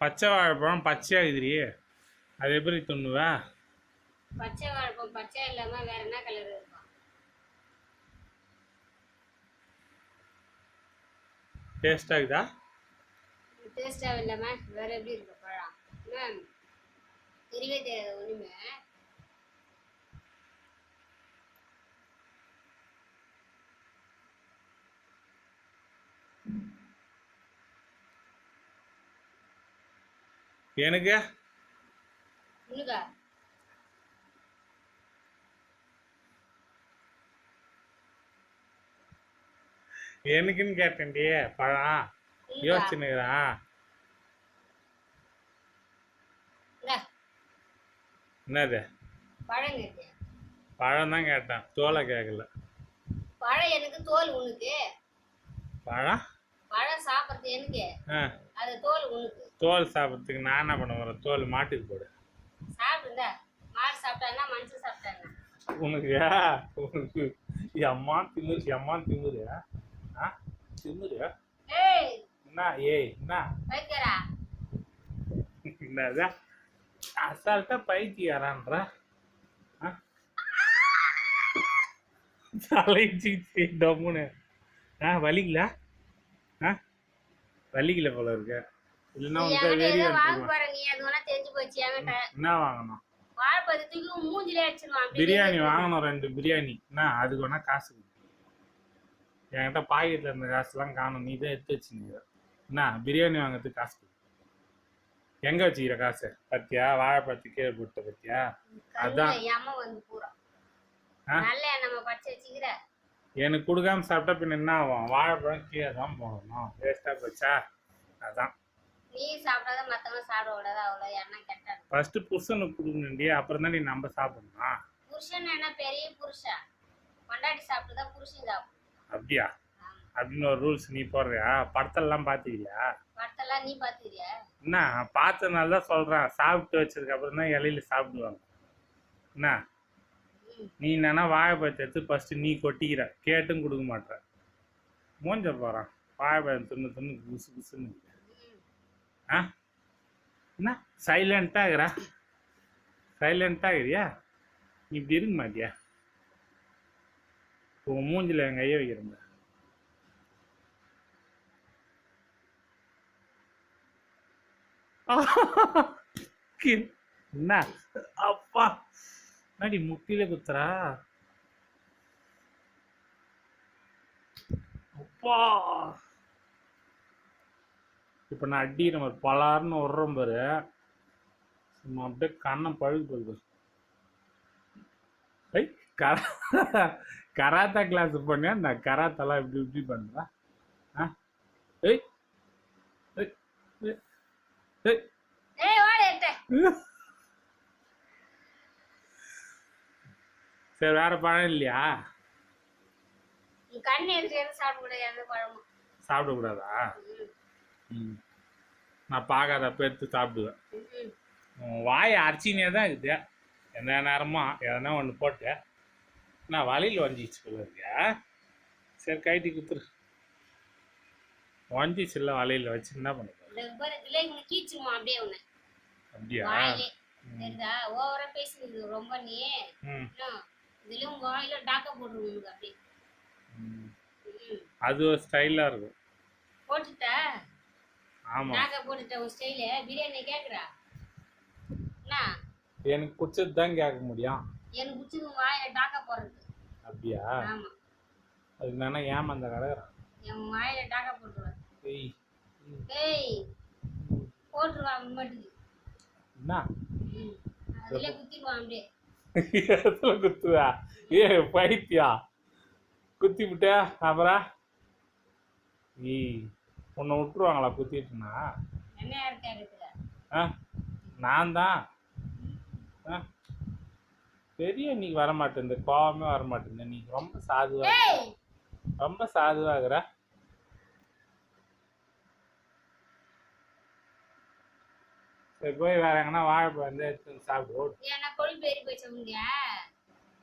பச்சை வாழைப்பழம் பச்சையாகுதுரி அது எப்படி துண்ணுவா பச்சை வாழைப்பழம் பச்சை இல்லாம வேற என்ன கலர் இருக்கும்? டேஸ்ட் ஆகுதா டேஸ்டா இல்லாம வேற எப்படி இருக்கு பழம்? தெரியாது ஒண்ணுமே. எனக்கு? எனக்குன்னு கேட்டேன்டி. பழம் யோசிச்சுனுக்குறான் என்னது? பழம் தான் கேட்டேன். தோலை கேட்கல. பழம் எனக்கு தோல் உனக்கு. பழம்? பழம் சாப்பிட்றது எனக்கு. அது தோல் உனக்கு தோல் சாப்பிட்றதுக்கு நான் என்ன பண்ண போறேன்? தோல் மாட்டுக்கு போடு. சாப்பிடுங்க. மாடு சாப்பிட்டானா மனுஷன் சாப்பிட்டானா உனக்கு உனக்கு அம்மா திமிரு அம்மா திமிரு ஆ? திமிரு? ஏய்! என்ன? ஏய் என்ன? வைக்கிறா என்னது? அசால்ட்டா பைத்தியாரான்ற? தலைச்சிச்சு டம்முன்னு. ஆ வலிக்கல ஆ? வலிக்கல போல இருக்கு. இல்லைன்னா உனக்கு என்கிட்ட என்ன வாங்கணும்? பிரியாணி வாங்கணும் ரெண்டு பிரியாணி. என்ன அதுக்கு வேணா காசு கொடு. என்கிட்ட பாக்கெட்ல இருந்த காசுலாம் காணும் நீ தான் எடுத்து வச்சுருந்த என்ன பிரியாணி வாங்குறதுக்கு காசு. எங்க வச்சுக்கிற காசு? பத்தியா? வாழைப்பழத்துக்கு கீழே போட்ட பத்தியா? அதான். நல்ல நம்ம படிச்சு வச்சுக்கிற. எனக்கு கொடுக்காம சாப்பிட்டா பின்ன என்ன ஆகும்? வாழைப்பழம் கீழே தான் போடணும். வேஸ்டா போச்சா? அதான். நீ சாப்பிடாத சாப்பிட விடாத அவ்வளவு எண்ணம் கெட்டாது. ஃபர்ஸ்ட் புருஷனுக்கு கொடுக்கணுண்டி அப்புறம் தான் நீ நம்ம சாப்பிடணும்? புருஷன் என்ன பெரிய புருஷன்? புருஷன் சாப்பிடும். அப்படியா? அப்படின்னு ஒரு ரூல்ஸ் நீ போடுறியா? படத்தெல்லாம் பார்த்துக்கிறியா படத்தெல்லாம் நீ பாத்துக்கிறியா? என்ன? பார்த்தனால தான் சொல்கிறேன் சாப்பிட்டு வச்சதுக்கு அப்புறம் தான் இலையில சாப்பிடுவாங்க. என்ன. நீ என்னன்னா வாழைப்பழத்தை எடுத்து ஃபஸ்ட்டு நீ கொட்டிக்கிற. கேட்டும் கொடுக்க மாட்ற. மூஞ்ச போகிறான் வாழைப்பழம் தின்னு தின்னு குசு குசுன்னு. ஆ? என்ன? சைலண்ட்டாக இருக்கிறா? சைலண்ட்டாக இருக்கிறியா? இப்படி இருக்க மாட்டியா? உன் மூஞ்சில என் கையை வைக்கிறேன் என்ன? அப்பா. என்னடி முட்டில குத்துறா? அப்பா! இப்போ நான் அடிக்கிற மாதிரி பலார்னு விட்றேன் பாரு. சும்மா அப்படியே கண்ணம் பழுகு போகுது ஐ கரா கராத்தா கிளாஸ் பண்ணியா நான் கராத்தெல்லாம் இப்படி இப்படி பண்ணுறேன் ஆ? ஏய் ஏய் ஏய், ஏய். சரி வேற பழம் இல்லையா? சாப்பிடக்கூடாதா ம். நான் பார்க்காதப்ப எடுத்து சாப்பிடுவேன். வாய் அரிச்சினே தான் இருக்குது. எந்த நேரமும் எதனா ஒன்று போட்டு. நான் வலையில் வஞ்சிச்சு இருக்கியா? சரி கைட்டி குத்துரு. வஞ்சிச்சு இல்லை வலையில் வச்சு என்ன கீச்சுமா அப்படியே ரொம்ப நீ. இதுலயும் உங்க வாயில டாக்கா அப்படியே ம். ம். அது ஒரு ஸ்டைலாக இருக்கும். போட்டுட்ட? ஆமாம் டாக்கா போட்டுட்ட உன் ஸ்டைலு பிரியாணி கேக்குறா? என்ன எனக்கு பிடிச்சது தான் கேட்க முடியும். எனக்கு பிடிச்சது உன் வாயில டாக்கா போடுறது. அப்படியா? ஆமா. அதுக்கு நானே ஏமாந்த கடை என் வாயில டாக்கா போட்டுருவேன் ஏய். ஏய். போட்டுருவான் மட்டுக்கு. என்ன? அதுல குத்திடுவான் அப்படியே. எதுல குத்துவா ஏ பைத்தியா. குத்தி விட்ட அப்புறம் ஏய் உன்னை விட்டுருவாங்களா குத்திட்டுனா? ஆ நான் தான் ஆ பெரிய இன்னைக்கு வர மாட்டேன் இந்த கோவமே வர மாட்டேன் நீ ரொம்ப சாதுவா இருக்க. ஏய்! ரொம்ப சாதுவாகிற போய் வேற எங்கன்னா வாழைப்பழம் வந்து எடுத்து சாப்பிடு கொழுப்பு ஏறி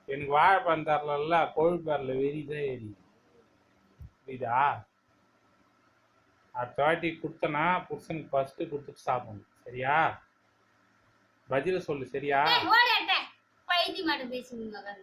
எனக்கு வாழைப்பழம் தரல கொழுப்பு வரல வெறி தான் ஏறி. புரியுதா? அடுத்த வாட்டி கொடுத்தனா புருஷனுக்கு ஃபர்ஸ்ட் கொடுத்துட்டு சாப்பிடணும். சரியா? பதில சொல்லு சரியா? ஓடாட்ட பைத்தி மாட்ட பேசுங்க